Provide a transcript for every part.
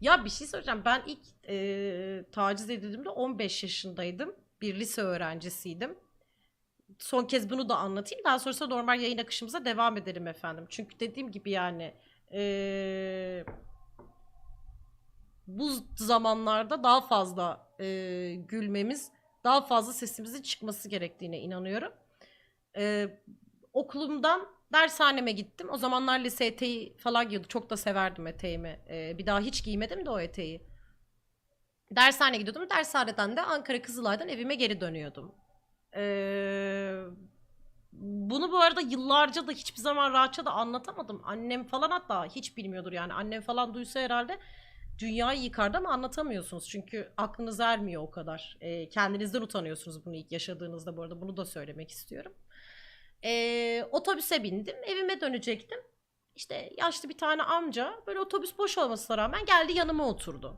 Ya bir şey söyleyeceğim. Ben ilk e, taciz edildiğimde 15 yaşındaydım. Bir lise öğrencisiydim. Son kez bunu da anlatayım. Daha sonrasında normal yayın akışımıza devam edelim efendim. Çünkü dediğim gibi yani e, bu zamanlarda daha fazla e, gülmemiz, daha fazla sesimizin çıkması gerektiğine inanıyorum. E, okulumdan dershaneme gittim. O zamanlar lise eteği falan giyiyordum. Çok da severdim eteğimi. Ee, bir daha hiç giymedim de o eteği. Dershaneye gidiyordum. Dershaneden de Ankara Kızılay'dan evime geri dönüyordum. Ee, bunu bu arada yıllarca da hiçbir zaman rahatça da anlatamadım. Annem falan hatta hiç bilmiyordur yani. Annem falan duysa herhalde dünyayı yıkardı ama anlatamıyorsunuz. Çünkü aklınız ermiyor o kadar. Ee, kendinizden utanıyorsunuz bunu ilk yaşadığınızda bu arada. Bunu da söylemek istiyorum. Ee, otobüse bindim. Evime dönecektim. İşte yaşlı bir tane amca böyle otobüs boş olmasına rağmen geldi yanıma oturdu.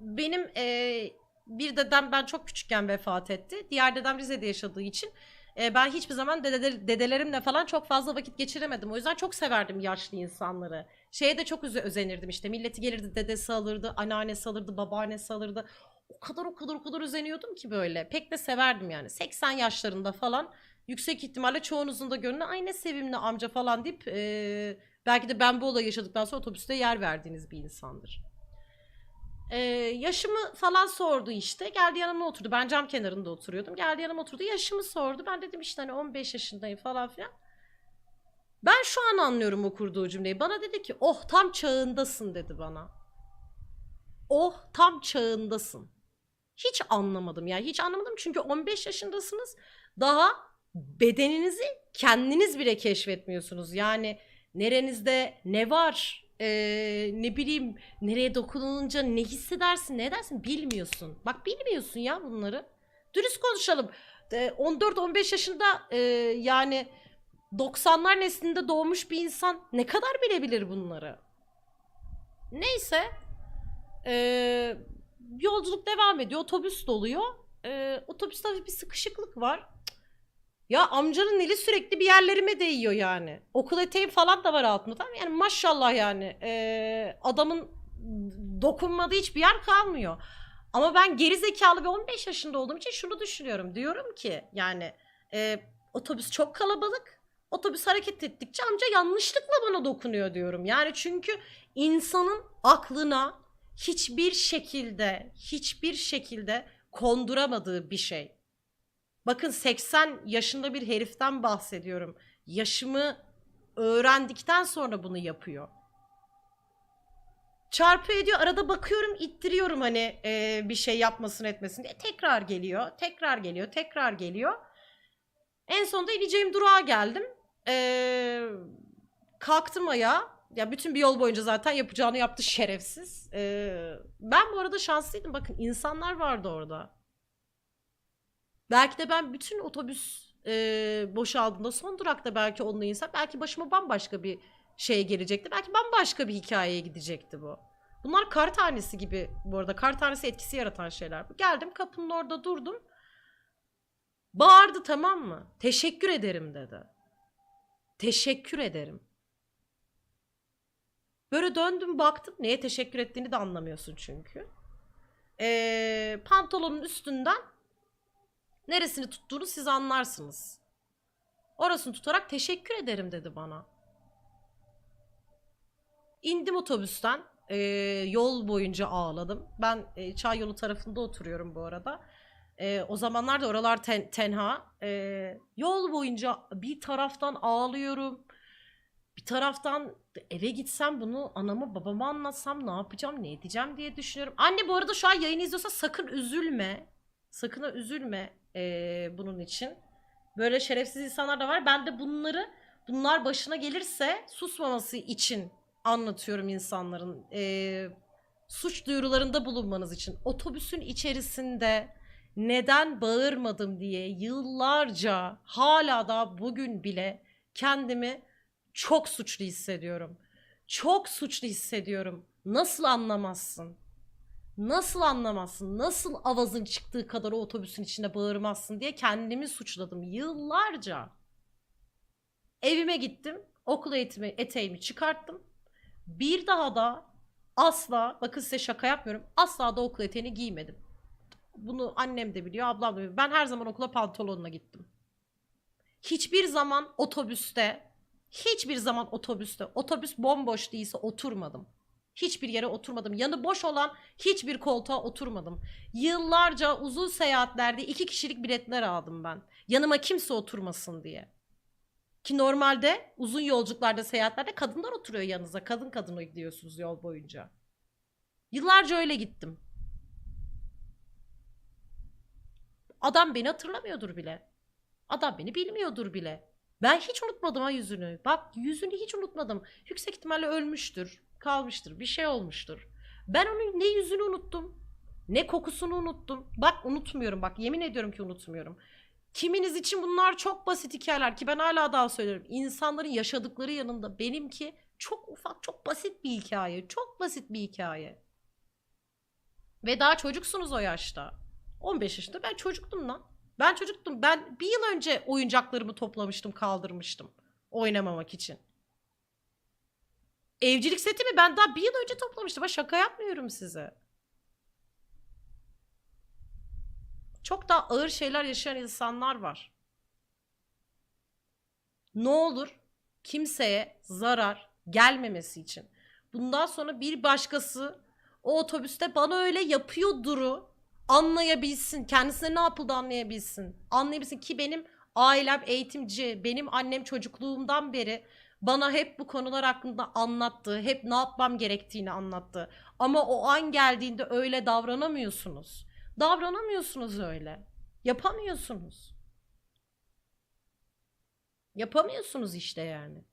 Benim ee, bir dedem ben çok küçükken vefat etti. Diğer dedem Rize'de yaşadığı için ee, ben hiçbir zaman dede, dedelerimle falan çok fazla vakit geçiremedim. O yüzden çok severdim yaşlı insanları. Şeye de çok öze- özenirdim işte. Milleti gelirdi dedesi alırdı, anneannesi alırdı, babaannesi alırdı. O kadar o kadar o kadar özeniyordum ki böyle. Pek de severdim yani. 80 yaşlarında falan yüksek ihtimalle çoğunuzun da gönlüne ay ne sevimli amca falan deyip e, belki de ben bu olayı yaşadıktan sonra otobüste yer verdiğiniz bir insandır. E, yaşımı falan sordu işte. Geldi yanıma oturdu. Ben cam kenarında oturuyordum. Geldi yanıma oturdu. Yaşımı sordu. Ben dedim işte hani 15 yaşındayım falan filan. Ben şu an anlıyorum o kurduğu cümleyi. Bana dedi ki oh tam çağındasın dedi bana. Oh tam çağındasın. Hiç anlamadım ya. Hiç anlamadım çünkü 15 yaşındasınız. Daha bedeninizi kendiniz bile keşfetmiyorsunuz. Yani nerenizde ne var, ee, ne bileyim nereye dokunulunca ne hissedersin, ne edersin bilmiyorsun. Bak bilmiyorsun ya bunları. Dürüst konuşalım. Ee, 14-15 yaşında ee, yani 90'lar neslinde doğmuş bir insan ne kadar bilebilir bunları? Neyse. Ee, yolculuk devam ediyor. Otobüs doluyor. Ee, otobüste bir sıkışıklık var. Ya amcanın eli sürekli bir yerlerime değiyor yani. Okul eteği falan da var altında. Tamam yani maşallah yani. Ee, adamın dokunmadığı hiçbir yer kalmıyor. Ama ben geri zekalı ve 15 yaşında olduğum için şunu düşünüyorum. Diyorum ki yani e, otobüs çok kalabalık. Otobüs hareket ettikçe amca yanlışlıkla bana dokunuyor diyorum. Yani çünkü insanın aklına hiçbir şekilde hiçbir şekilde konduramadığı bir şey. Bakın 80 yaşında bir heriften bahsediyorum. Yaşımı öğrendikten sonra bunu yapıyor. Çarpı ediyor. Arada bakıyorum, ittiriyorum hani e, bir şey yapmasın etmesin diye. Tekrar geliyor, tekrar geliyor, tekrar geliyor. En sonunda ineceğim durağa geldim. Ee, kalktım ayağa. Ya bütün bir yol boyunca zaten yapacağını yaptı şerefsiz. Ee, ben bu arada şanslıydım. Bakın insanlar vardı orada. Belki de ben bütün otobüs e, boşaldığında son durakta belki onunla insan belki başıma bambaşka bir şeye gelecekti. Belki bambaşka bir hikayeye gidecekti bu. Bunlar kar tanesi gibi bu arada. Kar tanesi etkisi yaratan şeyler. Geldim kapının orada durdum. Bağırdı tamam mı? Teşekkür ederim dedi. Teşekkür ederim. Böyle döndüm baktım. Neye teşekkür ettiğini de anlamıyorsun çünkü. Ee, pantolonun üstünden neresini tuttuğunu siz anlarsınız. Orasını tutarak teşekkür ederim dedi bana. İndim otobüsten. Ee, yol boyunca ağladım. Ben e, Çay yolu tarafında oturuyorum bu arada. Ee, o zamanlar da oralar ten- tenha. Ee, yol boyunca bir taraftan ağlıyorum. Bir taraftan eve gitsem bunu anama babama anlatsam ne yapacağım ne edeceğim diye düşünüyorum. Anne bu arada şu an yayını izliyorsa sakın üzülme. Sakın üzülme ee, bunun için. Böyle şerefsiz insanlar da var. Ben de bunları bunlar başına gelirse susmaması için anlatıyorum insanların. Ee, suç duyurularında bulunmanız için. Otobüsün içerisinde neden bağırmadım diye yıllarca hala da bugün bile kendimi çok suçlu hissediyorum. Çok suçlu hissediyorum. Nasıl anlamazsın? Nasıl anlamazsın? Nasıl avazın çıktığı kadar o otobüsün içinde bağırmazsın diye kendimi suçladım yıllarca. Evime gittim. Okul eğitimi eteğimi çıkarttım. Bir daha da asla bakın size şaka yapmıyorum. Asla da okul eteğini giymedim. Bunu annem de biliyor, ablam da biliyor. Ben her zaman okula pantolonla gittim. Hiçbir zaman otobüste, hiçbir zaman otobüste, otobüs bomboş değilse oturmadım. Hiçbir yere oturmadım. Yanı boş olan hiçbir koltuğa oturmadım. Yıllarca uzun seyahatlerde iki kişilik biletler aldım ben. Yanıma kimse oturmasın diye. Ki normalde uzun yolculuklarda, seyahatlerde kadınlar oturuyor yanınıza. Kadın kadına gidiyorsunuz yol boyunca. Yıllarca öyle gittim. Adam beni hatırlamıyordur bile. Adam beni bilmiyordur bile. Ben hiç unutmadım ha yüzünü. Bak yüzünü hiç unutmadım. Yüksek ihtimalle ölmüştür, kalmıştır, bir şey olmuştur. Ben onun ne yüzünü unuttum, ne kokusunu unuttum. Bak unutmuyorum bak yemin ediyorum ki unutmuyorum. Kiminiz için bunlar çok basit hikayeler ki ben hala daha söylüyorum. İnsanların yaşadıkları yanında benimki çok ufak, çok basit bir hikaye. Çok basit bir hikaye. Ve daha çocuksunuz o yaşta. 15 yaşında ben çocuktum lan. Ben çocuktum. Ben bir yıl önce oyuncaklarımı toplamıştım, kaldırmıştım. Oynamamak için. Evcilik setimi ben daha bir yıl önce toplamıştım. Ha, şaka yapmıyorum size. Çok daha ağır şeyler yaşayan insanlar var. Ne olur kimseye zarar gelmemesi için. Bundan sonra bir başkası o otobüste bana öyle yapıyorduru anlayabilsin. Kendisine ne yapıldı anlayabilsin. Anlayabilsin ki benim ailem eğitimci, benim annem çocukluğumdan beri bana hep bu konular hakkında anlattı. Hep ne yapmam gerektiğini anlattı. Ama o an geldiğinde öyle davranamıyorsunuz. Davranamıyorsunuz öyle. Yapamıyorsunuz. Yapamıyorsunuz işte yani.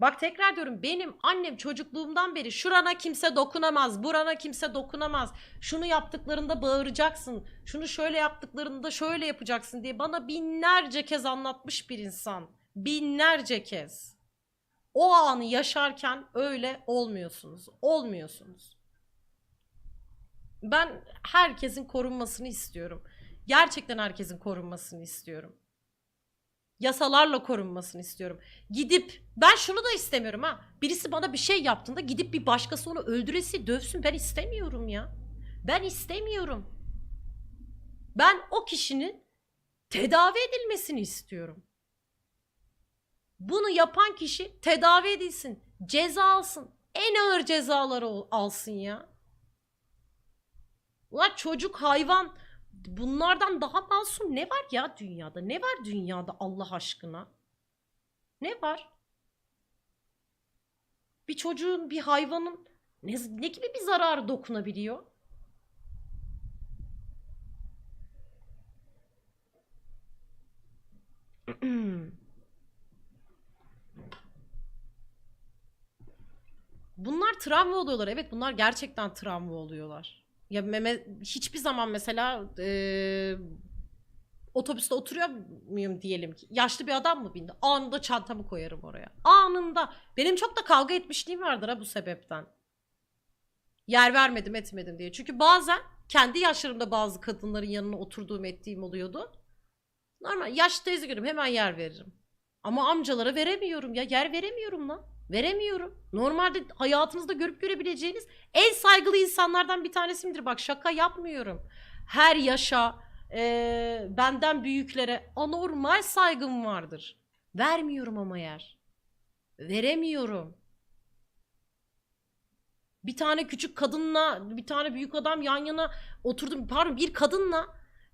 Bak tekrar diyorum benim annem çocukluğumdan beri şurana kimse dokunamaz, burana kimse dokunamaz. Şunu yaptıklarında bağıracaksın, şunu şöyle yaptıklarında şöyle yapacaksın diye bana binlerce kez anlatmış bir insan. Binlerce kez. O anı yaşarken öyle olmuyorsunuz. Olmuyorsunuz. Ben herkesin korunmasını istiyorum. Gerçekten herkesin korunmasını istiyorum yasalarla korunmasını istiyorum. Gidip ben şunu da istemiyorum ha. Birisi bana bir şey yaptığında gidip bir başkası onu öldüresi, dövsün ben istemiyorum ya. Ben istemiyorum. Ben o kişinin tedavi edilmesini istiyorum. Bunu yapan kişi tedavi edilsin, ceza alsın. En ağır cezaları alsın ya. Ulan çocuk hayvan bunlardan daha masum ne var ya dünyada? Ne var dünyada Allah aşkına? Ne var? Bir çocuğun, bir hayvanın ne, ne gibi bir zararı dokunabiliyor? Bunlar travma oluyorlar. Evet bunlar gerçekten travma oluyorlar. Ya meme hiçbir zaman mesela eee, otobüste oturuyor muyum diyelim ki. Yaşlı bir adam mı bindi? Anında çantamı koyarım oraya. Anında. Benim çok da kavga etmişliğim vardır ha bu sebepten. Yer vermedim etmedim diye. Çünkü bazen kendi yaşlarımda bazı kadınların yanına oturduğum ettiğim oluyordu. Normal yaşlı teyze görüyorum hemen yer veririm. Ama amcalara veremiyorum ya. Yer veremiyorum lan. Veremiyorum. Normalde hayatınızda görüp görebileceğiniz en saygılı insanlardan bir tanesimdir. Bak şaka yapmıyorum. Her yaşa, eee, benden büyüklere anormal saygım vardır. Vermiyorum ama yer. Veremiyorum. Bir tane küçük kadınla bir tane büyük adam yan yana oturdum. Pardon bir kadınla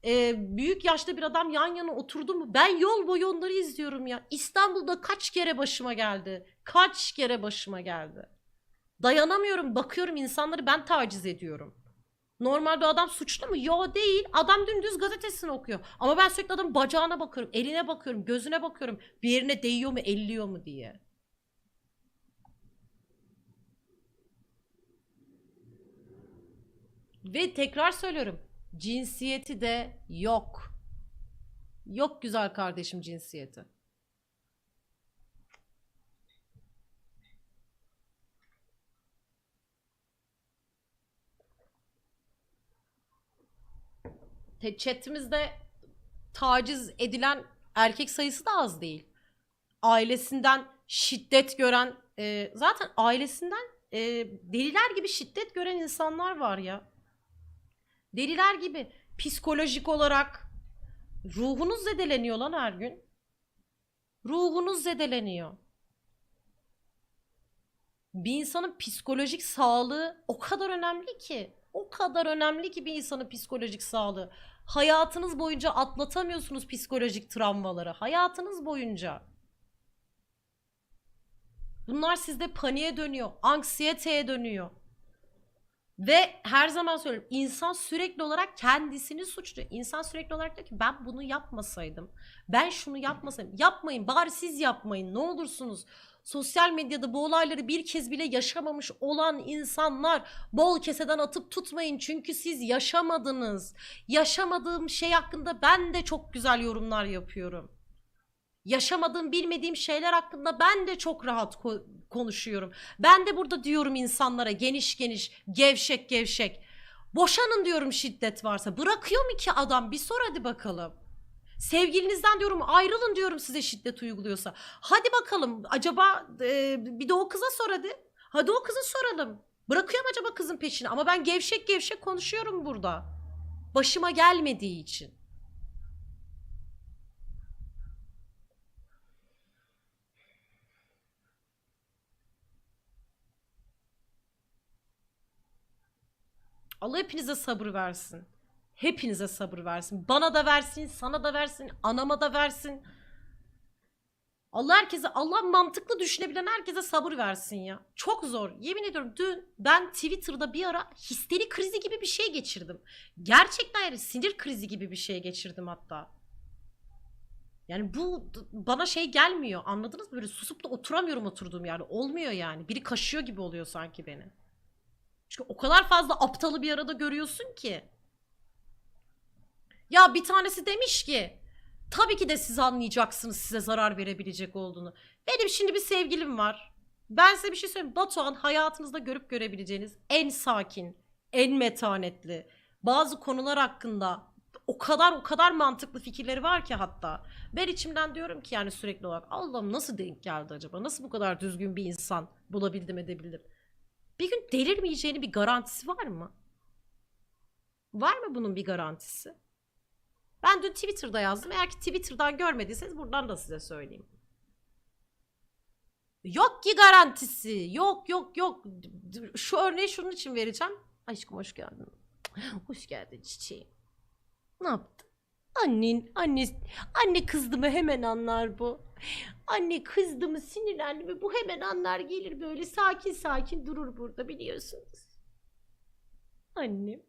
e, büyük yaşta bir adam yan yana oturdu mu? Ben yol boyu onları izliyorum ya. İstanbul'da kaç kere başıma geldi. Kaç kere başıma geldi. Dayanamıyorum. Bakıyorum insanları ben taciz ediyorum. Normalde adam suçlu mu? Yo değil. Adam dümdüz gazetesini okuyor. Ama ben sürekli adamın bacağına bakıyorum. Eline bakıyorum. Gözüne bakıyorum. Bir yerine değiyor mu, elliyor mu diye. Ve tekrar söylüyorum. Cinsiyeti de yok. Yok güzel kardeşim cinsiyeti. Chatimizde taciz edilen erkek sayısı da az değil. Ailesinden şiddet gören e, zaten ailesinden e, deliler gibi şiddet gören insanlar var ya. Deliler gibi psikolojik olarak ruhunuz zedeleniyor lan her gün. Ruhunuz zedeleniyor. Bir insanın psikolojik sağlığı o kadar önemli ki. O kadar önemli ki bir insanın psikolojik sağlığı. Hayatınız boyunca atlatamıyorsunuz psikolojik travmaları. Hayatınız boyunca. Bunlar sizde paniğe dönüyor, anksiyeteye dönüyor. Ve her zaman söylüyorum insan sürekli olarak kendisini suçluyor. İnsan sürekli olarak diyor ki ben bunu yapmasaydım. Ben şunu yapmasaydım. Yapmayın bari siz yapmayın ne olursunuz. Sosyal medyada bu olayları bir kez bile yaşamamış olan insanlar bol keseden atıp tutmayın. Çünkü siz yaşamadınız. Yaşamadığım şey hakkında ben de çok güzel yorumlar yapıyorum. Yaşamadığım, bilmediğim şeyler hakkında ben de çok rahat ko- konuşuyorum. Ben de burada diyorum insanlara geniş geniş, gevşek gevşek. Boşanın diyorum şiddet varsa. Bırakıyor mu ki adam? Bir sor hadi bakalım. Sevgilinizden diyorum ayrılın diyorum size şiddet uyguluyorsa. Hadi bakalım acaba e, bir de o kıza sor hadi. Hadi o kıza soralım. Bırakıyor mu acaba kızın peşini? Ama ben gevşek gevşek konuşuyorum burada. Başıma gelmediği için. Allah hepinize sabır versin. Hepinize sabır versin. Bana da versin, sana da versin, anama da versin. Allah herkese, Allah mantıklı düşünebilen herkese sabır versin ya. Çok zor. Yemin ediyorum dün ben Twitter'da bir ara histeri krizi gibi bir şey geçirdim. Gerçekten yani sinir krizi gibi bir şey geçirdim hatta. Yani bu bana şey gelmiyor. Anladınız mı? Böyle susup da oturamıyorum oturduğum yerde. Olmuyor yani. Biri kaşıyor gibi oluyor sanki beni. Çünkü o kadar fazla aptalı bir arada görüyorsun ki. Ya bir tanesi demiş ki tabii ki de siz anlayacaksınız size zarar verebilecek olduğunu. Benim şimdi bir sevgilim var. Ben size bir şey söyleyeyim. Batuhan hayatınızda görüp görebileceğiniz en sakin, en metanetli, bazı konular hakkında o kadar o kadar mantıklı fikirleri var ki hatta. Ben içimden diyorum ki yani sürekli olarak Allah'ım nasıl denk geldi acaba? Nasıl bu kadar düzgün bir insan bulabildim edebildim? Bir gün delirmeyeceğini bir garantisi var mı? Var mı bunun bir garantisi? Ben dün Twitter'da yazdım. Eğer ki Twitter'dan görmediyseniz buradan da size söyleyeyim. Yok ki garantisi. Yok yok yok. Şu örneği şunun için vereceğim. Aşkım hoş geldin. Hoş geldin çiçeğim. Ne yaptın? Annen, anne, anne kızdı mı hemen anlar bu. Anne kızdı mı sinirlendi mi bu hemen anlar gelir böyle sakin sakin durur burada biliyorsunuz. Annem.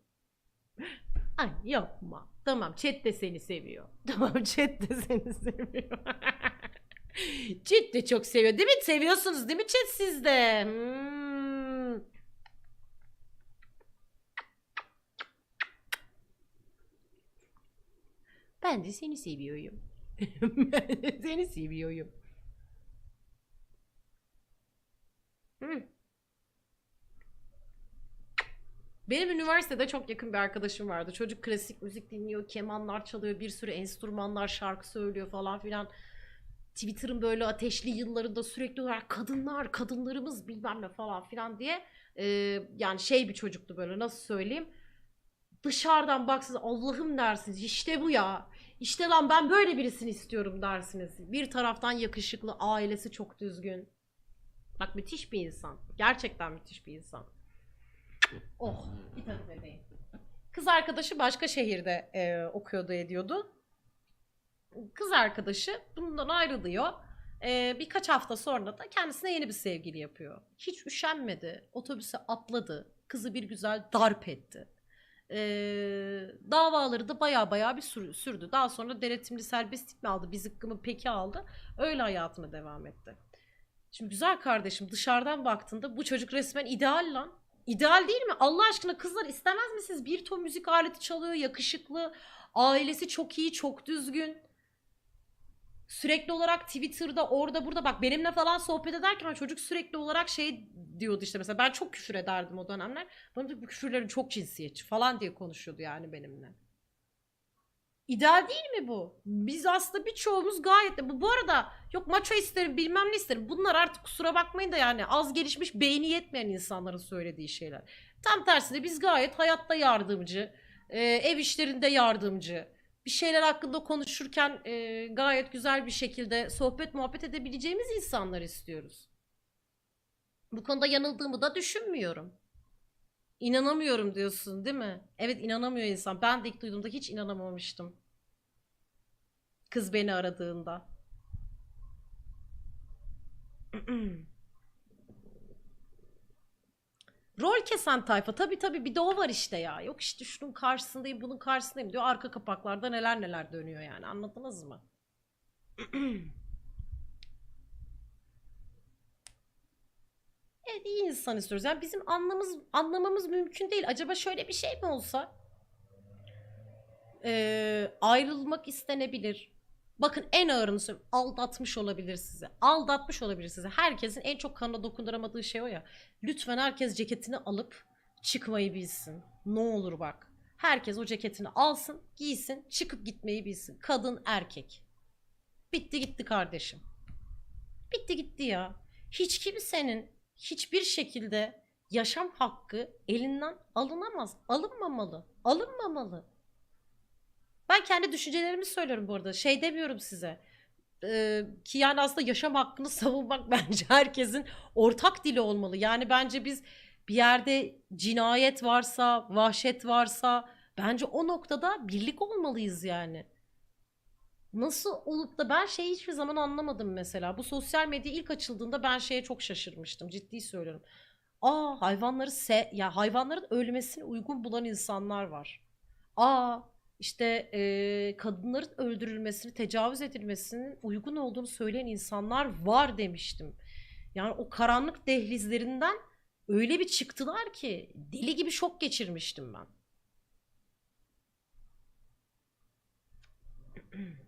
Ay yapma. Tamam chat de seni seviyor. Tamam chat de seni seviyor. chat de çok seviyor değil mi? Seviyorsunuz değil mi chat siz de? Hmm. Ben de seni seviyorum. seni seviyorum. Hı. Benim üniversitede çok yakın bir arkadaşım vardı. Çocuk klasik müzik dinliyor, kemanlar çalıyor, bir sürü enstrümanlar, şarkı söylüyor falan filan. Twitter'ın böyle ateşli yıllarında sürekli olarak kadınlar, kadınlarımız bilmem ne falan filan diye e, yani şey bir çocuktu böyle nasıl söyleyeyim. Dışarıdan baksınız Allah'ım dersiniz işte bu ya. İşte lan ben böyle birisini istiyorum dersiniz. Bir taraftan yakışıklı, ailesi çok düzgün. Bak müthiş bir insan. Gerçekten müthiş bir insan. Oh bir tadı bebeğim. Kız arkadaşı başka şehirde e, okuyordu ediyordu. Kız arkadaşı bundan ayrılıyor. E, birkaç hafta sonra da kendisine yeni bir sevgili yapıyor. Hiç üşenmedi. Otobüse atladı. Kızı bir güzel darp etti. E, davaları da baya baya bir sür- sürdü. Daha sonra denetimli serbestlik mi aldı? Bir zıkkımı peki aldı. Öyle hayatına devam etti. Şimdi güzel kardeşim dışarıdan baktığında bu çocuk resmen ideal lan. İdeal değil mi? Allah aşkına kızlar istemez misiniz? Bir ton müzik aleti çalıyor, yakışıklı, ailesi çok iyi, çok düzgün. Sürekli olarak Twitter'da orada burada bak benimle falan sohbet ederken çocuk sürekli olarak şey diyordu işte mesela ben çok küfür ederdim o dönemler. Bana diyor, bu küfürlerin çok cinsiyetçi falan diye konuşuyordu yani benimle. İdeal değil mi bu? Biz aslında birçoğumuz gayet de bu, bu arada yok maço isterim bilmem ne isterim. Bunlar artık kusura bakmayın da yani az gelişmiş beyni yetmeyen insanların söylediği şeyler. Tam tersine biz gayet hayatta yardımcı, ev işlerinde yardımcı, bir şeyler hakkında konuşurken e, gayet güzel bir şekilde sohbet muhabbet edebileceğimiz insanlar istiyoruz. Bu konuda yanıldığımı da düşünmüyorum. İnanamıyorum diyorsun değil mi? Evet inanamıyor insan. Ben de ilk duyduğumda hiç inanamamıştım. Kız beni aradığında. Rol kesen tayfa. Tabii tabii bir de o var işte ya. Yok işte şunun karşısındayım, bunun karşısındayım diyor. Arka kapaklarda neler neler dönüyor yani. Anladınız mı? Evet iyi insan istiyoruz. Yani bizim anlamamız, anlamamız mümkün değil. Acaba şöyle bir şey mi olsa? Ee, ayrılmak istenebilir. Bakın en ağırını söyleyeyim. Aldatmış olabilir sizi. Aldatmış olabilir sizi. Herkesin en çok kanına dokunduramadığı şey o ya. Lütfen herkes ceketini alıp çıkmayı bilsin. Ne olur bak. Herkes o ceketini alsın, giysin, çıkıp gitmeyi bilsin. Kadın, erkek. Bitti gitti kardeşim. Bitti gitti ya. Hiç kimsenin hiçbir şekilde yaşam hakkı elinden alınamaz. Alınmamalı. Alınmamalı. Ben kendi düşüncelerimi söylüyorum bu arada. Şey demiyorum size. Ee, ki yani aslında yaşam hakkını savunmak bence herkesin ortak dili olmalı. Yani bence biz bir yerde cinayet varsa, vahşet varsa bence o noktada birlik olmalıyız yani. Nasıl olup da ben şeyi hiçbir zaman anlamadım mesela. Bu sosyal medya ilk açıldığında ben şeye çok şaşırmıştım. Ciddi söylüyorum. Aa hayvanları se ya hayvanların ölmesini uygun bulan insanlar var. Aa işte eee, kadınların öldürülmesini, tecavüz edilmesinin uygun olduğunu söyleyen insanlar var demiştim. Yani o karanlık dehlizlerinden öyle bir çıktılar ki deli gibi şok geçirmiştim ben.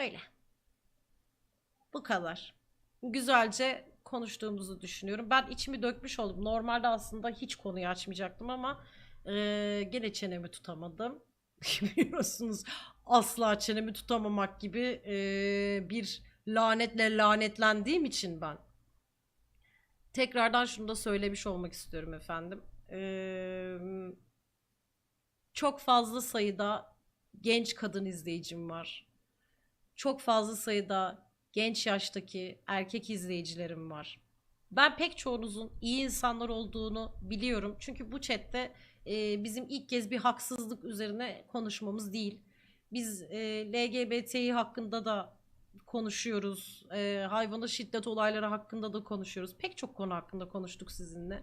Böyle. Bu kadar. Güzelce konuştuğumuzu düşünüyorum. Ben içimi dökmüş oldum. Normalde aslında hiç konuyu açmayacaktım ama eee, gene çenemi tutamadım. Biliyorsunuz asla çenemi tutamamak gibi eee, bir lanetle lanetlendiğim için ben. Tekrardan şunu da söylemiş olmak istiyorum efendim. Eee, çok fazla sayıda genç kadın izleyicim var. Çok fazla sayıda genç yaştaki erkek izleyicilerim var. Ben pek çoğunuzun iyi insanlar olduğunu biliyorum. Çünkü bu chatte e, bizim ilk kez bir haksızlık üzerine konuşmamız değil. Biz e, LGBTİ hakkında da konuşuyoruz. E, hayvana şiddet olayları hakkında da konuşuyoruz. Pek çok konu hakkında konuştuk sizinle.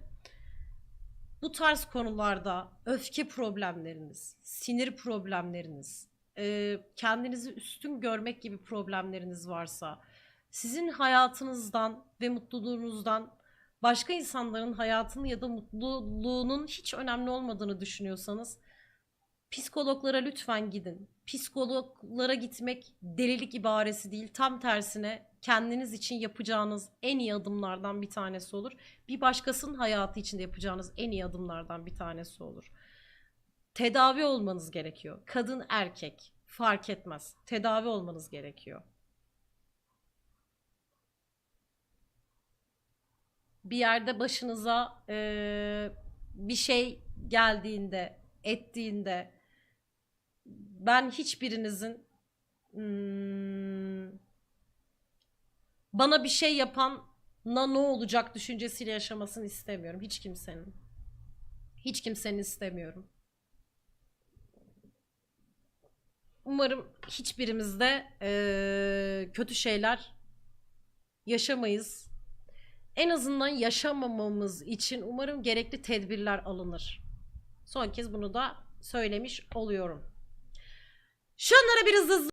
Bu tarz konularda öfke problemleriniz, sinir problemleriniz, e, kendinizi üstün görmek gibi problemleriniz varsa, sizin hayatınızdan ve mutluluğunuzdan başka insanların hayatını ya da mutluluğunun hiç önemli olmadığını düşünüyorsanız psikologlara lütfen gidin. Psikologlara gitmek delilik ibaresi değil. Tam tersine kendiniz için yapacağınız en iyi adımlardan bir tanesi olur. Bir başkasının hayatı için de yapacağınız en iyi adımlardan bir tanesi olur. Tedavi olmanız gerekiyor. Kadın erkek fark etmez. Tedavi olmanız gerekiyor. Bir yerde başınıza eee, bir şey geldiğinde, ettiğinde ben hiçbirinizin hmm, bana bir şey yapan na ne olacak düşüncesiyle yaşamasını istemiyorum. Hiç kimsenin. Hiç kimsenin istemiyorum. Umarım hiçbirimizde eee, kötü şeyler yaşamayız. En azından yaşamamamız için umarım gerekli tedbirler alınır. Son kez bunu da söylemiş oluyorum. Şunlara bir hızlı